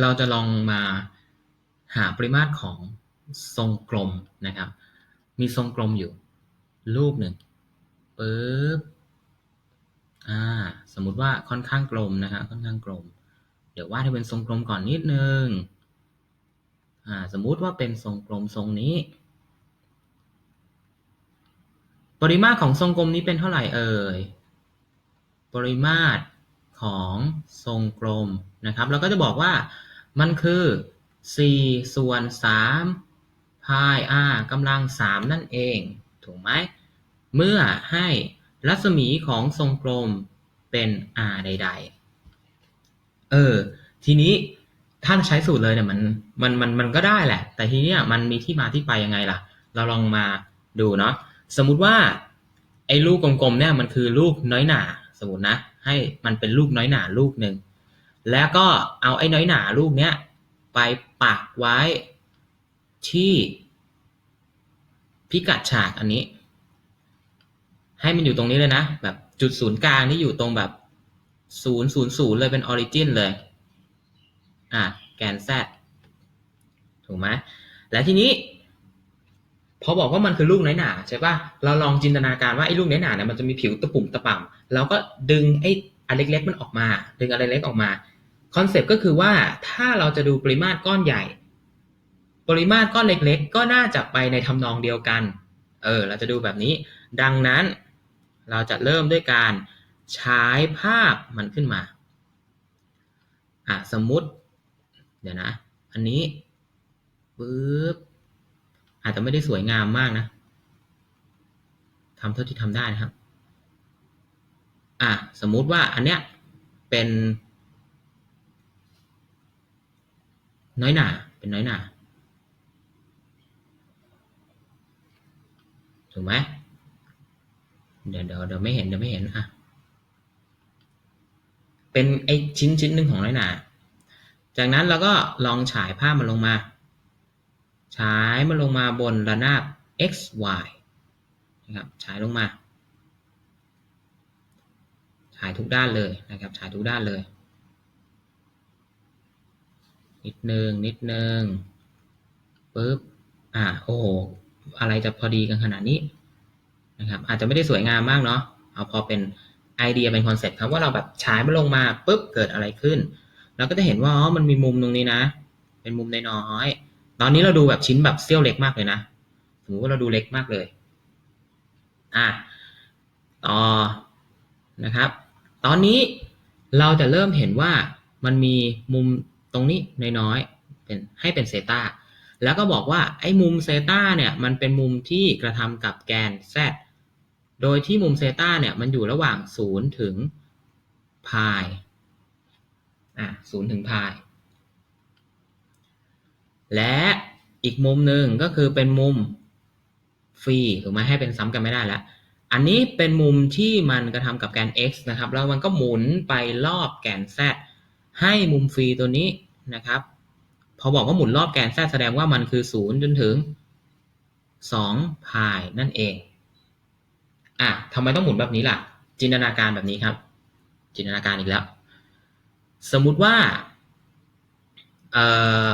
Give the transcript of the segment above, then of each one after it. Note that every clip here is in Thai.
เราจะลองมาหาปริมาตรของทรงกลมนะครับ มีทรงกลมอยู่ รูปหนึ่งปึ๊บอ่าสมมุติว่าค่อนข้างกลมนะฮะค่อนข้างกลม เดี๋ยววาดให้เป็นทรงกลมก่อนนิดนึงอ่าสมมุติว่าเป็นทรงกลมทรงนี้ ปริมาตรของทรงกลมนี้เป็นเท่าไหร่เอ่ยปริมาตรของทรงกลมนะครับ เราก็จะบอกว่า มันคือ4ส่วน3พาย r กำลัง3นั่นเอง ถูกไหม เมื่อให้รัศมีของทรงกลมเป็น r ใด ๆ เออ ทีนี้ถ้าใช้สูตรเลยเนี่ยมันมันมันมันก็ได้แหละ แต่ทีเนี้ยมันมีที่มาที่ไปยังไงล่ะ เราลองมาดูเนาะสมมุติว่า ไอ้ลูกกลมๆเนี่ยมันคือลูกน้อยหนาสมมตินะ ให้มันเป็นลูกน้อยหนาลูกหนึ่ง แล้วก็เอาไอ้น้อยหนาลูกเนี้ย ไปปักไว้ที่พิกัดฉากอันนี้ ให้มันอยู่ตรงนี้เลยนะ แบบจุดศูนย์กลางที่อยู่ตรงแบบศูนย์ศูนย์ศูนย์เลยเป็นออริจินเลย อะ แกน z ถูกไหมและทีนี้ พอบอกว่ามันคือลูกน้อยหนาใช่ป่ะ เราลองจินตนาการว่าไอ้ลูกน้อยหนาเนี่ยมันจะมีผิวตะปุ่มตะป่ำเราก็ดึงไอ้อันเล็กๆมันออกมา ดึงอันเล็กออกมา คอนเซปต์ก็คือว่าถ้าเราจะดูปริมาตรก้อนใหญ่ ปริมาตรก้อนเล็ก ๆ ก็น่าจะไปในทำนองเดียวกัน เออ เราจะดูแบบนี้ ดังนั้นเราจะเริ่มด้วยการใช้ภาพมันขึ้นมา อะ สมมุติ เดี๋ยวนะ อันนี้ปึ๊บ อาจจะไม่ได้สวยงามมากนะทำเท่าที่ทำได้นะครับ อะ สมมุติว่าอันเนี้ยเป็น น้อยหนาเป็นน้อยหนาถูกไหมเดี๋ยวเดี๋ยวเดี๋ยวไม่เห็นเดี๋ยวไม่เห็นอะ เป็นไอชิ้นชิ้นหนึ่งของน้อยหนาจากนั้นเราก็ลองฉายภาพมันลงมา ฉายมันลงมาบนระนาบ x y นะครับฉายลงมา ฉายทุกด้านเลยนะครับ ฉายทุกด้านเลย นิดนึงนิดนึงปึ๊บอ่าโอ้โหอะไรจะพอดีกันขนาดนี้นะครับอาจจะไม่ได้สวยงามมากเนาะเอาพอเป็นไอเดียเป็นคอนเซ็ปต์ครับว่าเราแบบฉายมันลงมาปุ๊บเกิดอะไรขึ้น เราก็จะเห็นว่าอ๋อมันมีมุมตรงนี้นะ เป็นมุมน้อยตอนนี้เราดูแบบชิ้นแบบเสี้ยวเล็กมากเลยนะสมมติว่าเราดูเล็กมากเลย อะต่อนะครับ ตอนนี้เราจะเริ่มเห็นว่ามันมีมุม ตรงนี้น้อยๆเป็นให้เป็นเซตาแล้วก็บอกว่าไอ้มุมเซตาเนี่ยมันเป็นมุมที่กระทำกับแกน z โดยที่มุมเซตาเนี่ยมันอยู่ระหว่าง 0 ถึงพายอะ0ถึงพาย และอีกมุมหนึ่งก็คือเป็นมุมฟรีถูกไหมให้เป็นซ้ำกันไม่ได้แล้วอันนี้เป็นมุมที่มันกระทำกับแกน x นะครับ แล้วมันก็หมุนไปรอบแกน z ให้มุมฟรีตัวนี้ นะครับ พอบอกว่าหมุนรอบแกน z แสดงว่ามันคือ 0 จนถึง2พายนั่นเองอะทำไมต้องหมุนแบบนี้ล่ะ จินตนาการแบบนี้ครับ จินตนาการอีกแล้ว สมมุติว่าเอ่อ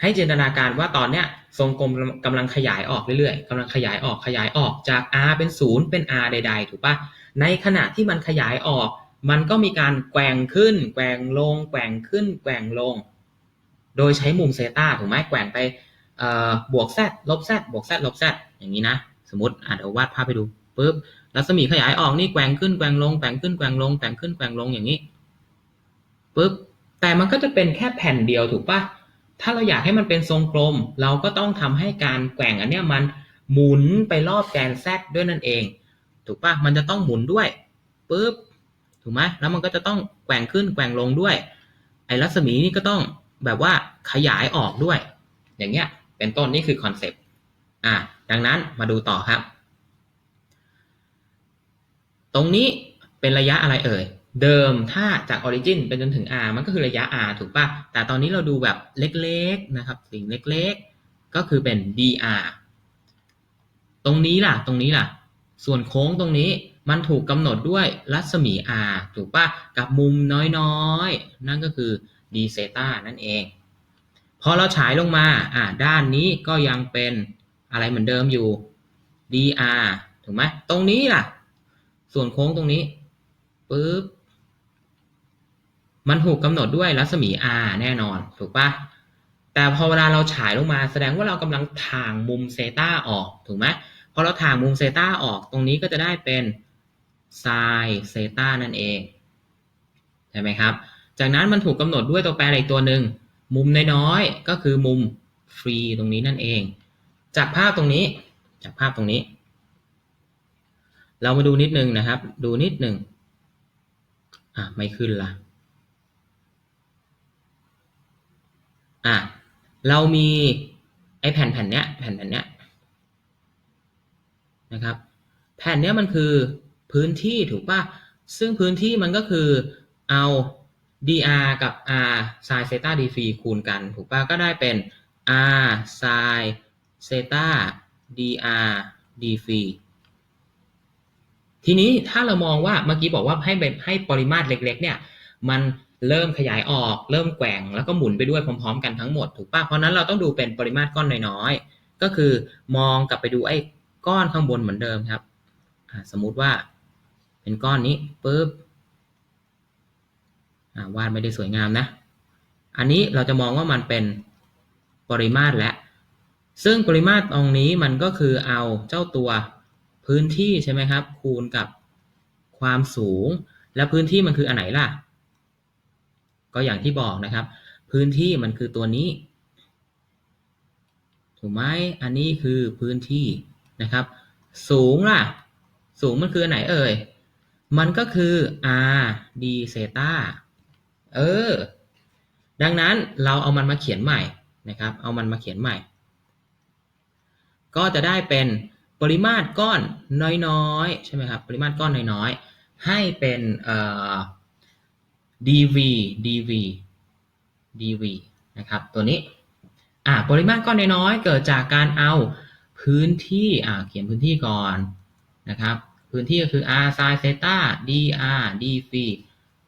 ให้จินตนาการว่าตอนเนี้ยทรงกลมกำลังขยายออกเรื่อยๆกำลังขยายออกขยายออกจาก r เป็น 0 เป็น r ใด ๆ ถูกปะในขณะที่มันขยายออก มันก็มีการแกว่งขึ้น แกว่งลง แกว่งขึ้น แกว่งลง โดยใช้มุมเซตาถูกไหมแกว่งไปบวก z ลบ z บวก z ลบ z อย่างนี้นะ สมมติอาจจะววาดภาพไปดูปุ๊บรัศมีขยายออกนี่แกว่งขึ้นแกว่งลงแกว่งขึ้นแกว่งลงแกว่งขึ้นแกว่งลงอย่างนี้ปุ๊บแต่มันก็จะเป็นแค่แผ่นเดียวถูกปะถ้าเราอยากให้มันเป็นทรงกลม เราก็ต้องทำให้การแกว่งอันเนี้ยมันหมุนไปรอบแกน z ด้วยนั่นเอง ถูกปะมันจะต้องหมุนด้วยปุ๊บ ถูกไหมแล้วมันก็จะต้องแกว่งขึ้นแกว่งลงด้วย ไอ้รัศมีนี่ก็ต้องแบบว่าขยายออกด้วย อย่างเงี้ย เป็นต้นนี่คือคอนเซปต์อะดังนั้นมาดูต่อครับ ตรงนี้เป็นระยะอะไรเอ่ย เดิมถ้าจากออริจินไปจนถึง r มันก็คือระยะ r ถูกปะแต่ตอนนี้เราดูแบบเล็กๆนะครับ สิ่งเล็กๆ ก็คือเป็น dr ตรงนี้ล่ะ ตรงนี้ล่ะ ส่วนโค้งตรงนี้ มันถูกกำหนดด้วยรัศมี r ถูกปะกับมุมน้อยๆ นั่นก็คือ d เซตานั่นเอง พอเราฉายลงมาอ่าด้านนี้ก็ยังเป็นอะไรเหมือนเดิมอยู่ dr ถูกไหมตรงนี้ล่ะ ส่วนโค้งตรงนี้ปุ๊บมันถูกกำหนดด้วยรัศมี r แน่นอนถูกปะแต่พอเวลาเราฉายลงมาแสดงว่าเรากำลังถ่างมุมเซตาออกถูกไหมพอเราถ่างมุมเซตาออกตรงนี้ก็จะได้เป็น ไซน์เซตานั่นเองใช่ไหมครับ จากนั้นมันถูกกำหนดด้วยตัวแปรอีกตัวหนึ่งมุมน้อยๆก็คือมุมฟรีตรงนี้นั่นเอง จากภาพตรงนี้จากภาพตรงนี้ เรามาดูนิดนึงนะครับ ดูนิดหนึ่งอะไม่ขึ้นละอะเรามีไอ้แผ่นแผ่นเนี้ยแผ่นแผ่นเนี้ยนะครับ แผ่นเนี้ยมันคือ พื้นที่ถูกปะซึ่งพื้นที่มันก็คือเอา dr กับ r sin theta d phi คูณกันถูกปะก็ได้เป็น r sin theta dr d phi ทีนี้ถ้าเรามองว่าเมื่อกี้บอกว่าให้ให้ปริมาตรเล็ก ๆ เนี่ย มันเริ่มขยายออก เริ่มแกว่ง แล้วก็หมุนไปด้วยพร้อม ๆ กันทั้งหมดถูกปะเพราะนั้นเราต้องดูเป็นปริมาตรก้อนน้อยๆก็คือมองกลับไปดูไอ้ก้อนข้างบนเหมือนเดิมครับสมมุติว่า เป็นก้อนนี้ปุ๊บวาดไม่ได้สวยงามนะ อันนี้เราจะมองว่ามันเป็นปริมาตรและ ซึ่งปริมาตรตรงนี้มันก็คือเอาเจ้าตัวพื้นที่ใช่ไหมครับ คูณกับความสูง และพื้นที่มันคืออันไหนล่ะ ก็อย่างที่บอกนะครับ พื้นที่มันคือตัวนี้ ถูกไหมอันนี้คือพื้นที่นะครับ สูงล่ะ สูงมันคืออันไหนเอ่ย มันก็คือ r d เซตาเออ ดังนั้นเราเอามันมาเขียนใหม่นะครับ เอามันมาเขียนใหม่ ก็จะได้เป็นปริมาตรก้อนน้อยๆใช่ไหมครับ ปริมาตรก้อนน้อยๆ ให้เป็นเอ่อ dv dv dv นะครับ ตัวนี้ อ่าปริมาตรก้อนน้อยๆ เกิดจากการเอาพื้นที่ อ่า เขียนพื้นที่ก่อนนะครับ พื้นที่ก็คือ r sin theta dr d phi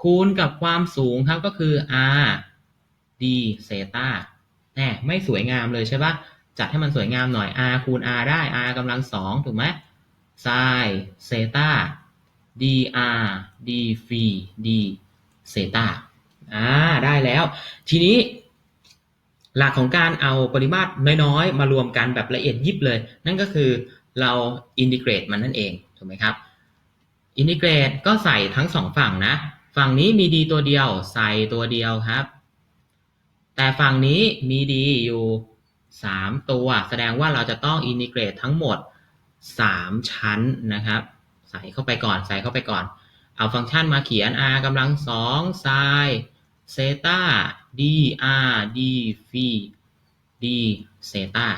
คูณกับความสูงครับก็คือ r d เซต้าแหมไม่สวยงามเลยใช่ปะจัดให้มันสวยงามหน่อย r คูณ r ได้ r กำลังสองถูกไหม sin เซต้า dr d phi d เซตาอ่าได้แล้ว ทีนี้ หลักของการเอาปริมาตรน้อยๆ มารวมกันแบบละเอียดยิบเลย นั่นก็คือเราอินทิเกรตมันนั่นเอง ถูกไหมครับอินทิเกรตก็ใส่ทั้งสองฝั่งนะ ฝั่งนี้มีดีตัวเดียวใส่ตัวเดียวครับ แต่ฝั่งนี้มีดีอยู่ 3 ตัว แสดงว่าเราจะต้องอินทิเกรตทั้งหมด 3 ชั้นนะครับ ใส่เข้าไปก่อนใส่เข้าไปก่อน เอาฟังก์ชันมาเขียน r กำลังสองไซเซตา d r d ฟี d เซตา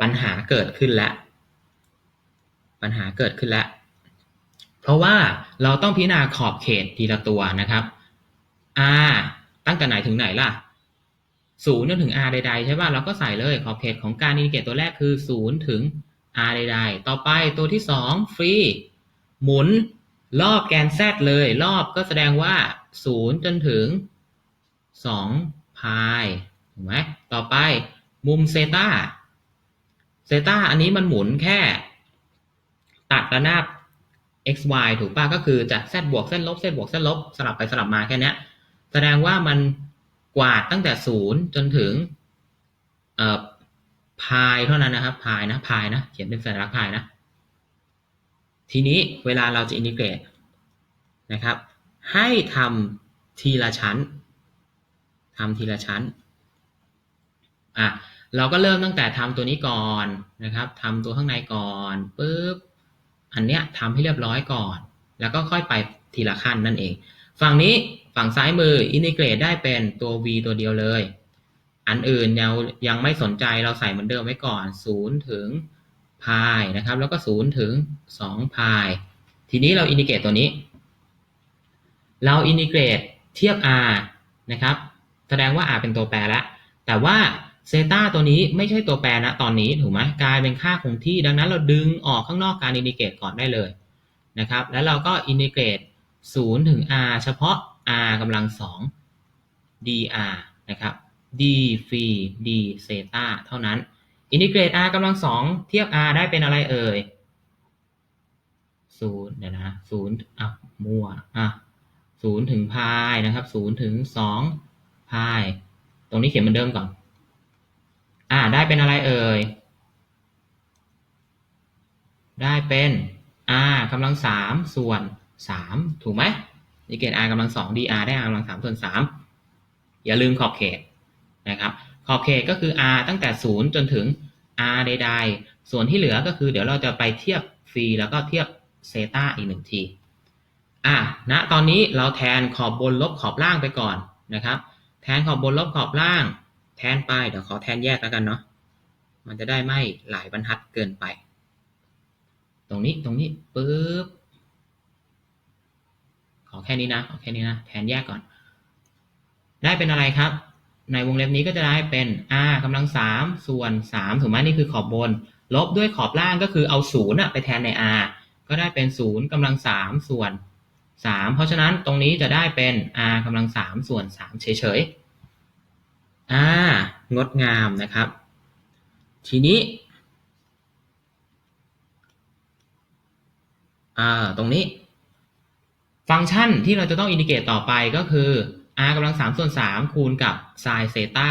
ปัญหาเกิดขึ้นแล้ว ปัญหาเกิดขึ้นแล้ว เพราะว่าเราต้องพิจารณาขอบเขตทีละตัวนะครับ r ตั้งแต่ไหนถึงไหนล่ะศูนย์จนถึง r ใดๆใช่ป่ะเราก็ใส่เลยขอบเขตของการอินดิเกตตัวแรกคือศูนย์ถึง r ใดๆต่อไปตัวที่สองฟรีหมุนรอบแกน z เลย รอบก็แสดงว่าศูนย์จนถึงสองพายถูกไหมต่อไปมุมเซตาเซตาอันนี้มันหมุนแค่ ตัดระนาบ x y ถูกป่ะก็คือจาก z บวก z ลบ z บวก z ลบสลับไปสลับมาแค่นี้แสดงว่ามันกวาดตั้งแต่ศูนย์จนถึงเอ่อพายเท่านั้นนะครับพายนะพายนะเขียนเป็นสัญลักษณ์พายนะ ทีนี้เวลาเราจะอินทิเกรตนะครับ ให้ทำทีละชั้นทำทีละชั้นอะเราก็เริ่มตั้งแต่ทำตัวนี้ก่อนนะครับทำตัวข้างในก่อนปุ๊บ อันเนี้ยทำให้เรียบร้อยก่อน แล้วก็ค่อยไปทีละขั้นนั่นเอง ฝั่งนี้ฝั่งซ้ายมืออินทิเกรตได้เป็นตัว v ตัวเดียวเลย อันอื่นเรายังไม่สนใจเราใส่เหมือนเดิมไว้ก่อน 0 ถึงพายนะครับ แล้วก็ 0 ถึง2พายทีนี้เราอินทิเกรตตัวนี้ เราอินทิเกรตเทียบ r นะครับ แสดงว่า r เป็นตัวแปรแล้วแต่ว่า เซตาตัวนี้ไม่ใช่ตัวแปรนะตอนนี้ถูกไหมกลายเป็นค่าคงที่ดังนั้นเราดึงออกข้างนอกการอินทิเกรตก่อนได้เลยนะครับแล้วเราก็อินทิเกรต0ถึง r เฉพาะ r กำลังสอง dr นะครับ d ฟี d เซตาเท่านั้นอินทิเกรต r กำลังสองเทียบ r ได้เป็นอะไรเอ่ยศูนย์เดี๋ยวนะศูนย์อะมั่วอะศูนย์ถึงพายนะครับศูนย์ถึงสองพาย ตรงนี้เขียนเหมือนเดิมก่อน อ่า ได้เป็นอะไรเอ่ย ได้เป็น r กำลังสามส่วนสามถูกไหมนทิเกรต r กำลังสอง dr ได้ r กำลังสามส่วนสามอย่าลืมขอบเขตนะครับ ขอบเขตก็คือ r ตั้งแต่ศูนย์จนถึง r ใดๆ ส่วนที่เหลือก็คือเดี๋ยวเราจะไปเทียบฟรีแล้วก็เทียบเซตาอีกหนึ่งทีอะณตอนนี้เราแทนขอบบนลบขอบล่างไปก่อนนะครับ แทนขอบบนลบขอบล่าง แทนไป เดี๋ยวขอแทนแยกแล้วกันเนาะ มันจะได้ไม่หลายบรรทัดเกินไป ตรงนี้ตรงนี้ปึ๊บ ขอแค่นี้นะขอแค่นี้นะ แทนแยกก่อน ได้เป็นอะไรครับ ในวงเล็บนี้ก็จะได้เป็น r กำลังสามส่วนสามถูกไหมนี่คือขอบบน ลบด้วยขอบล่างก็คือเอาศูนย์ไปแทนใน r ก็ได้เป็นศูนย์กำลังสามส่วนสามเพราะฉะนั้นตรงนี้จะได้เป็น r กำลังสามส่วนสามเฉยๆ อ่า งดงามนะครับ ทีนี้อ่าตรงนี้ ฟังก์ชันที่เราจะต้องอินดิเกตต่อไปก็คือ r กำลังสามส่วนสามคูณกับ sin เซตา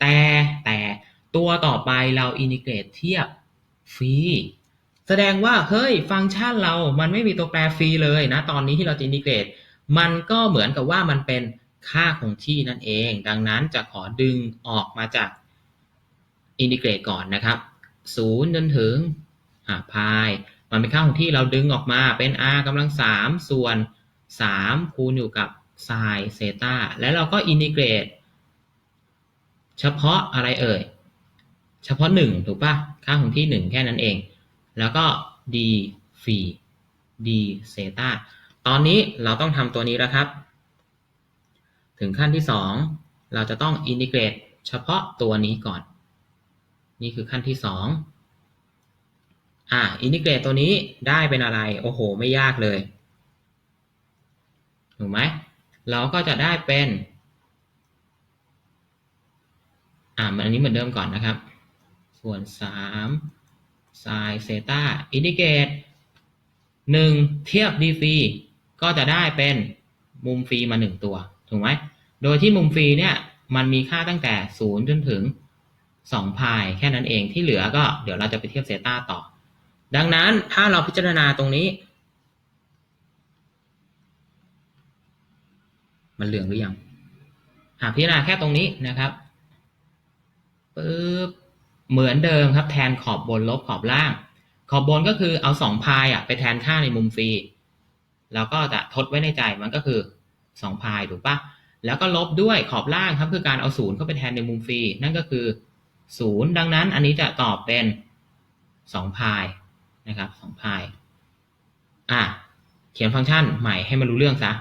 แต่แต่ตัวต่อไปเราอินดิเกรตเทียบฟรีแสดงว่าเฮ้ยฟังก์ชันเรามันไม่มีตัวแปรฟรีเลยนะ ตอนนี้ที่เราจะอินดิเกรตมันก็เหมือนกับว่ามันเป็น ค่าคงที่นั่นเอง ดังนั้นจะขอดึงออกมาจากอินดิเกรตก่อนนะครับศูนย์จนถึงาพายมันเป็นค่าคงที่เราดึงออกมาเป็น r กำลังสามส่วนสามคูณอยู่กับ sin เซตาแล้วเราก็อินทิเกรต เฉพาะอะไรเอ่ย เฉพาะหนึ่งถูกปะค่าของที่หนึ่งแค่นั้นเอง แล้วก็ d ฟี d เซตาตอนนี้เราต้องทำตัวนี้แล้วครับ ถึงขั้นที่สองเราจะต้องอินทิเกรตเฉพาะตัวนี้ก่อน นี่คือขั้นที่สองอ่าอินทิเกรตตัวนี้ได้เป็นอะไร โอ้โห ไม่ยากเลย ถูกไหม เราก็จะได้เป็น อ่าอันนี้เหมือนเดิมก่อนนะครับ ส่วนสามไซเซต้าอินดิเกรตหนึ่งเทียบดีฟีก็จะได้เป็นมุมฟรีมาหนึ่งตัว ถูกไหมโดยที่มุมฟรีเนี่ยมันมีค่าตั้งแต่ศูนย์จนถึงสองพายแค่นั้นเองที่เหลือก็เดี๋ยวเราจะไปเทียบเซต้าต่อ ดังนั้นถ้าเราพิจารณาตรงนี้ มันเหลืองหรือยังหากพิจารณาแค่ตรงนี้นะครับปึ๊บเหมือนเดิมครับแทนขอบบนลบขอบล่าง ขอบบนก็คือเอาสองพายอะไปแทนค่าในมุมฟรี แล้วก็จะทดไว้ในใจมันก็คือ สองพายถูกปะแล้วก็ลบด้วยขอบล่างครับ คือการเอาศูนย์เข้าไปแทนในมุมฟรี นั่นก็คือศูนย์ดังนั้นอันนี้จะตอบเป็นสองพายนะครับสองพายอะเขียนฟังก์ชันใหม่ให้มันรู้เรื่องซะ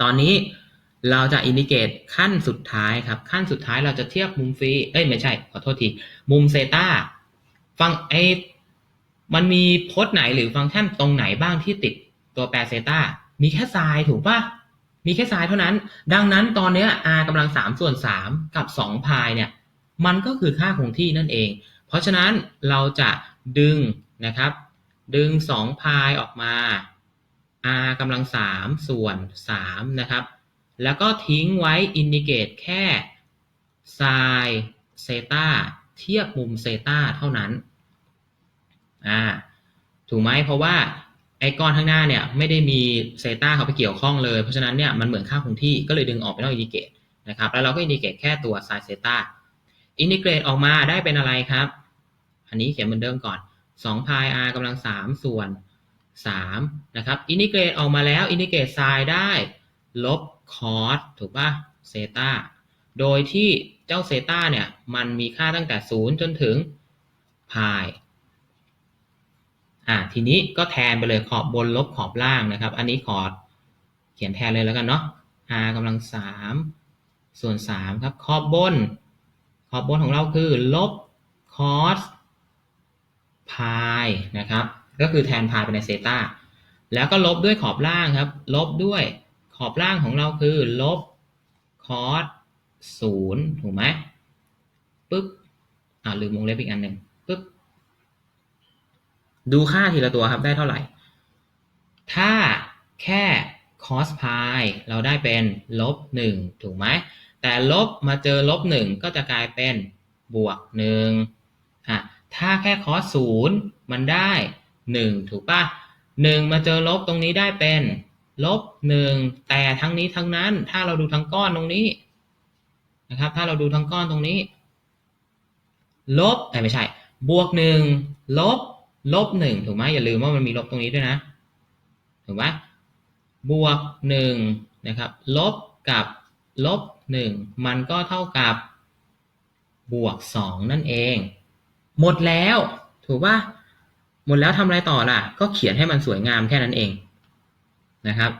ตอนนี้เราจะอินดิเกตขั้นสุดท้ายครับ ขั้นสุดท้ายเราจะเทียบมุมฟรี เอ้ยไม่ใช่ ขอโทษที มุมเซตาฟังไอมันมีโพจน์ไหนหรือฟังก์ชันตรงไหนบ้างที่ติดตัวแปรเซตามีแค่ไซน์ถูกปะ มีแค่ไซน์เท่านั้น ดังนั้นตอนนี้ r กำลังสามส่วนสามกับสองพายเนี่ย มันก็คือค่าคงที่นั่นเอง เพราะฉะนั้นเราจะดึงนะครับ ดึงสองพายออกมา r กำลังสามส่วนสามนะครับ แล้วก็ทิ้งไว้อินดิเกตแค่ sin เซตาเทียบมุมเซตาเท่านั้น อ่า ถูกไหมเพราะว่า ไอ้ก้อนข้างหน้าเนี่ยไม่ได้มีเซต้าเขาไปเกี่ยวข้องเลย เพราะฉะนั้นเนี่ยมันเหมือนค่าคงที่ก็เลยดึงออกไปนอกอินดิเกตนะครับแล้วเราก็อินดิเกตแค่ตัว sin เซต้าอินทิเกรตออกมาได้เป็นอะไรครับ อันนี้เขียนเหมือนเดิมก่อน2 pi r กำลัง 3 ส่วน 3 นะครับ อินทิเกรตออกมาแล้ว อินทิเกรตไซน์ได้ ลบคอสถูกป่ะเซต้าโดยที่เจ้าเซต้าเนี่ย มันมีค่าตั้งแต่ 0 จนถึง pi อ่าทีนี้ก็แทนไปเลยขอบบนลบขอบล่างนะครับ อันนี้ขอเขียนแทนเลยแล้วกันเนาะ r กำลัง3ส่วน3ครับ ขอบบน ขอบบนของเราคือ ลบ cos พายนะครับ ก็คือแทนพายไปในเซตาแล้วก็ลบด้วยขอบล่างครับ ลบด้วยขอบล่างของเราคือ ลบ cos ศูนย์ถูกไหมปึ๊บอ่าลืมวงเล็บอีกอันหนึ่งปึ๊บ ดูค่าทีละตัวครับได้เท่าไหร่ ถ้าแค่ cos pi เราได้เป็นลบหนึ่งถูกไหม แต่ลบมาเจอลบหนึ่งก็จะกลายเป็นบวกหนึ่งฮะถ้าแค่ cos ศูนย์มันได้หนึ่งถูกปะหนึ่งมาเจอลบตรงนี้ได้เป็นลบหนึ่งแต่ทั้งนี้ทั้งนั้น ถ้าเราดูทั้งก้อนตรงนี้นะครับ ถ้าเราดูทั้งก้อนตรงนี้ ลบไม่ใช่ บวกหนึ่งลบ ลบหนึ่งถูกไหมอย่าลืมว่ามันมีลบตรงนี้ด้วยนะ ถูกไหมบวกหนึ่งนะครับ ลบกับลบหนึ่งมันก็เท่ากับบวกสองนั่นเอง หมดแล้ว ถูกป่ะหมดแล้วทำอะไรต่อล่ะ ก็เขียนให้มันสวยงามแค่นั้นเองนะครับ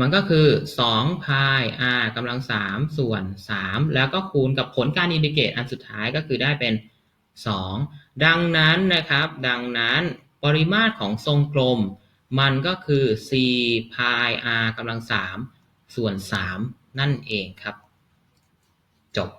มันก็คือ2 pi r กำลัง3ส่วน 3 แล้วก็คูณกับผลการอินทิเกรตอันสุดท้ายก็คือได้เป็น 2ดังนั้นนะครับ ดังนั้นปริมาตรของทรงกลม มันก็คือ4 pi r กำลัง3ส่วน3นั่นเองครับ จบ